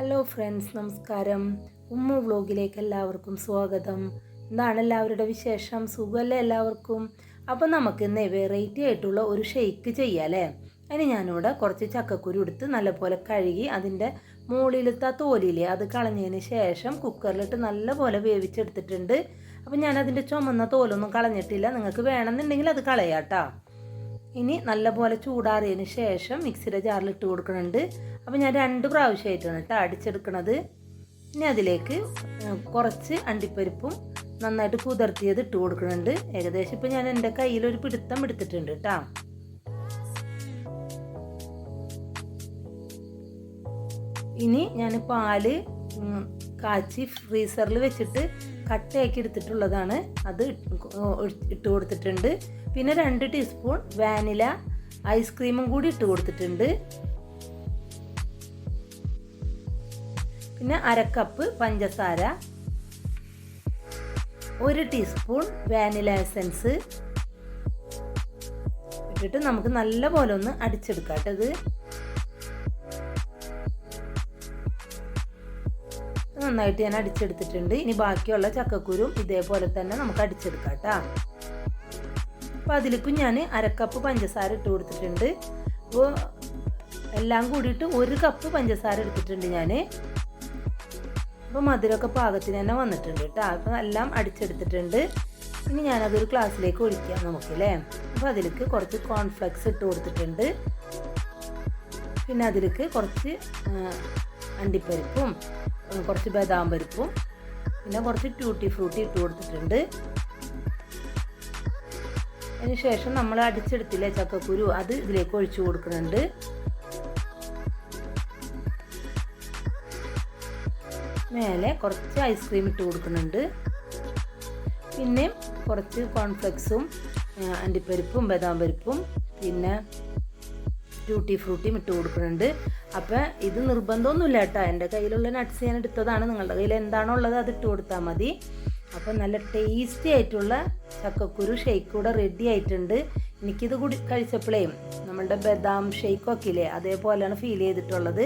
Hello friends നമസ്കാരം. ഉമ്മ വ്ലോഗിലേക്ക് എല്ലാവർക്കും സ്വാഗതം. എന്താണ് എല്ലാവരുടെ വിശേഷം? സുഖമല്ലേ എല്ലാവർക്കും? അപ്പം നമുക്ക് ഇന്ന് വെറൈറ്റി ആയിട്ടുള്ള ഒരു ഷെയ്ക്ക് ചെയ്യാമല്ലേ അതിന് ഞാനിവിടെ കുറച്ച് ചക്കക്കുരു എടുത്ത് നല്ലപോലെ കഴുകി അതിന്റെ മുകളിലത്തെ തോലില്ലേ അത് കളഞ്ഞതിന് ശേഷം കുക്കറിലിട്ട് നല്ലപോലെ വേവിച്ചെടുത്തിട്ടുണ്ട്. അപ്പം ഞാനതിന്റെ ചുമന്ന തോലൊന്നും കളഞ്ഞിട്ടില്ല. നിങ്ങൾക്ക് വേണമെന്നുണ്ടെങ്കിൽ അത് കളയാട്ടോ. ഇനി നല്ലപോലെ ചൂടാറിയതിന് ശേഷം മിക്സിയുടെ ജാറിൽ ഇട്ട് കൊടുക്കുന്നുണ്ട്. അപ്പോൾ ഞാൻ രണ്ട് പ്രാവശ്യമായിട്ടാണ് കേട്ടോ അടിച്ചെടുക്കണത്. ഇനി അതിലേക്ക് കുറച്ച് അണ്ടിപ്പരിപ്പും നന്നായിട്ട് കുതിർത്തിയത് ഇട്ട് കൊടുക്കുന്നുണ്ട്. ഏകദേശം ഇപ്പം ഞാൻ എന്റെ കയ്യിൽ ഒരു പിടുത്തം എടുത്തിട്ടുണ്ട് കേട്ടോ. ഇനി ഞാൻ പാൽ കാച്ചി ഫ്രീസറിൽ വെച്ചിട്ട് കട്ടയാക്കി എടുത്തിട്ടുള്ളതാണ്. അത് ഇട്ട് കൊടുത്തിട്ടുണ്ട്. പിന്നെ രണ്ട് ടീസ്പൂൺ വാനില ഐസ്ക്രീമും കൂടി ഇട്ട് കൊടുത്തിട്ടുണ്ട്. പിന്നെ അരക്കപ്പ് പഞ്ചസാര ഒരു ടീസ്പൂൺ വാനില എസൻസ്. ഇട്ടിട്ട് നമുക്ക് നല്ല പോലെ ഒന്ന് അടിച്ചെടുക്കാം കേട്ടത് നന്നായിട്ട് ഞാൻ അടിച്ചെടുത്തിട്ടുണ്ട്. ഇനി ബാക്കിയുള്ള ചക്കക്കുരും ഇതേപോലെ തന്നെ നമുക്ക് അടിച്ചെടുക്കാം കേട്ടോ. അപ്പോൾ അതിലേക്കും ഞാൻ അരക്കപ്പ് പഞ്ചസാര ഇട്ട് കൊടുത്തിട്ടുണ്ട്. അപ്പോൾ എല്ലാം കൂടിയിട്ട് ഒരു കപ്പ് പഞ്ചസാര എടുത്തിട്ടുണ്ട് ഞാൻ അപ്പോൾ മധുരമൊക്കെ പാകത്തിന് തന്നെ വന്നിട്ടുണ്ട് കേട്ടോ. അപ്പോൾ എല്ലാം അടിച്ചെടുത്തിട്ടുണ്ട്. ഇനി ഞാനതൊരു ക്ലാസ്സിലേക്ക് ഒഴിക്കാം നമുക്കല്ലേ അപ്പോൾ അതിലേക്ക് കുറച്ച് കോൺഫ്ലെക്സ് ഇട്ട് കൊടുത്തിട്ടുണ്ട്. പിന്നെ അതിലേക്ക് കുറച്ച് അണ്ടിപ്പരിപ്പും കുറച്ച് ബദാം പരിപ്പും പിന്നെ കുറച്ച് ട്യൂട്ടി ഫ്രൂട്ടി ഇട്ട് കൊടുത്തിട്ടുണ്ട്. അതിന് ശേഷം നമ്മൾ അടിച്ചെടുത്തില്ലേ ചക്കക്കുരു അത് ഇതിലേക്ക് ഒഴിച്ചു കൊടുക്കുന്നുണ്ട്. മേലെ കുറച്ച് ഐസ്ക്രീം ഇട്ട് കൊടുക്കുന്നുണ്ട്. പിന്നെ കുറച്ച് കോൺഫ്ലെക്സും അണ്ടിപ്പരിപ്പും ബദാം പരിപ്പും പിന്നെ ട്യൂട്ടി ഫ്രൂട്ടിയും ഇട്ട് കൊടുക്കുന്നുണ്ട്. അപ്പം ഇത് നിർബന്ധമൊന്നുമില്ല കേട്ടോ. എന്റെ കയ്യിലുള്ള നട്ട്സ് ഞാൻ എടുത്തതാണ്. നിങ്ങളുടെ കയ്യിൽ എന്താണോ ഉള്ളത് അത് ഇട്ട് കൊടുത്താൽ മതി. അപ്പം നല്ല ടേസ്റ്റി ആയിട്ടുള്ള ചക്കക്കുരു ഷെയ്ക്ക് കൂടെ റെഡി ആയിട്ടുണ്ട്. എനിക്കിത് കുടി കഴിച്ചപ്പോഴേ നമ്മളുടെ ബദാം ഷെയ്ക്കൊക്കെ ഇല്ലേ അതേപോലെയാണ് ഫീൽ ചെയ്തിട്ടുള്ളത്.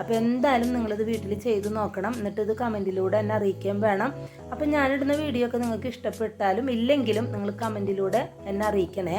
അപ്പോൾ എന്തായാലും നിങ്ങളിത് വീട്ടിൽ ചെയ്ത് നോക്കണം. എന്നിട്ട് ഇത് കമന്റിലൂടെ എന്നെ അറിയിക്കാൻ വേണം. അപ്പം ഞാനിടുന്ന വീഡിയോ ഒക്കെ നിങ്ങൾക്ക് ഇഷ്ടപ്പെട്ടാലും ഇല്ലെങ്കിലും നിങ്ങൾ കമന്റിലൂടെ എന്നെ അറിയിക്കണേ.